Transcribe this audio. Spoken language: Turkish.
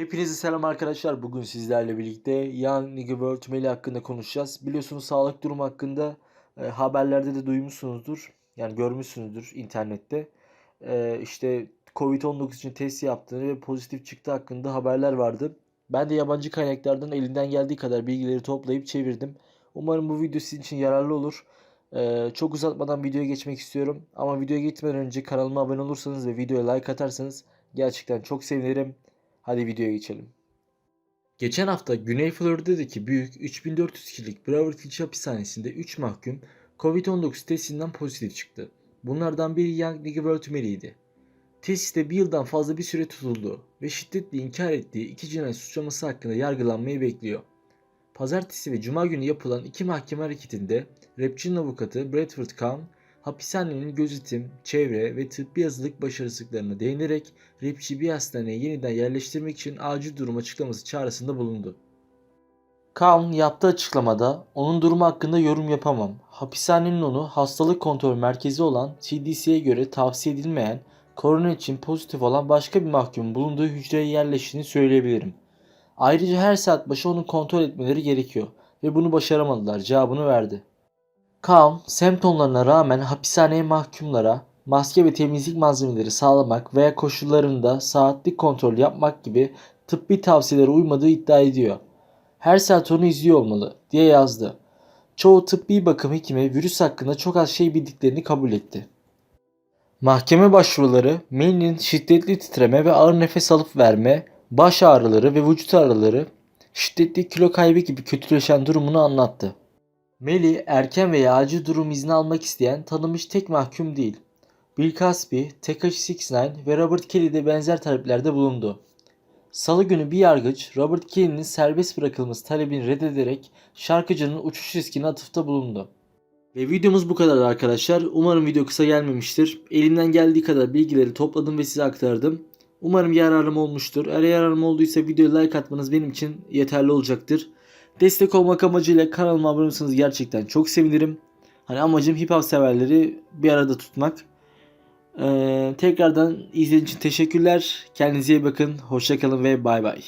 Hepinize selam arkadaşlar. Bugün sizlerle birlikte Young Nigga World Meli hakkında konuşacağız. Biliyorsunuz sağlık durumu hakkında e, haberlerde de duymuşsunuzdur. Yani görmüşsünüzdür internette. E, işte Covid-19 için test yaptığını ve pozitif çıktı hakkında haberler vardı. Ben de yabancı kaynaklardan elinden geldiği kadar bilgileri toplayıp çevirdim. Umarım bu video sizin için yararlı olur. E, çok uzatmadan videoya geçmek istiyorum. Ama videoya gitmeden önce kanalıma abone olursanız ve videoya like atarsanız gerçekten çok sevinirim. Hadi videoya geçelim. Geçen hafta Güney Florida'daki büyük 3400 kişilik Broward Hills hapishanesinde 3 mahkum Covid-19 testinden pozitif çıktı. Bunlardan biri Young Mary'ydi. Tesiste bir yıldan fazla bir süre tutuldu ve şiddetle inkar ettiği iki cinayet suçlaması hakkında yargılanmayı bekliyor. Pazartesi ve cuma günü yapılan iki mahkeme hareketinde rapçinin avukatı Bradford Kahn, hapishanenin gözetim, çevre ve tıbbi hazırlık başarısızlıklarına değinerek rapçi bir hastaneye yeniden yerleştirmek için acil durum açıklaması çağrısında bulundu. Kahn yaptığı açıklamada onun durumu hakkında yorum yapamam. Hapishanenin onu hastalık kontrol merkezi olan CDC'ye göre tavsiye edilmeyen korona için pozitif olan başka bir mahkumun bulunduğu hücreye yerleştiğini söyleyebilirim. Ayrıca her saat başı onu kontrol etmeleri gerekiyor ve bunu başaramadılar cevabını verdi. Kaan, semptomlarına rağmen hapishaneye mahkumlara maske ve temizlik malzemeleri sağlamak veya koşullarında saatlik kontrol yapmak gibi tıbbi tavsiyelere uymadığı iddia ediyor. Her saat onu izliyor olmalı diye yazdı. Çoğu tıbbi bakım hekimi virüs hakkında çok az şey bildiklerini kabul etti. Mahkeme başvuruları Melly'nin şiddetli titreme ve ağır nefes alıp verme, baş ağrıları ve vücut ağrıları, şiddetli kilo kaybı gibi kötüleşen durumunu anlattı. Melly erken veya acil durum izni almak isteyen tanınmış tek mahkum değil. Bill Cosby, Tekashi 69 ve Robert Kelly de benzer taleplerde bulundu. Salı günü bir yargıç Robert Kelly'nin serbest bırakılması talebini reddederek şarkıcının uçuş riskine atıfta bulundu. Ve videomuz bu kadar arkadaşlar. Umarım video kısa gelmemiştir. Elimden geldiği kadar bilgileri topladım ve size aktardım. Umarım yararım olmuştur. Eğer yararım olduysa videoya like atmanız benim için yeterli olacaktır. Destek olmak amacıyla kanalıma abone olursanız gerçekten çok sevinirim. Hani amacım hip hop severleri bir arada tutmak. Ee, tekrardan izlediğiniz için teşekkürler. Kendinize iyi bakın. Hoşçakalın ve bay bay.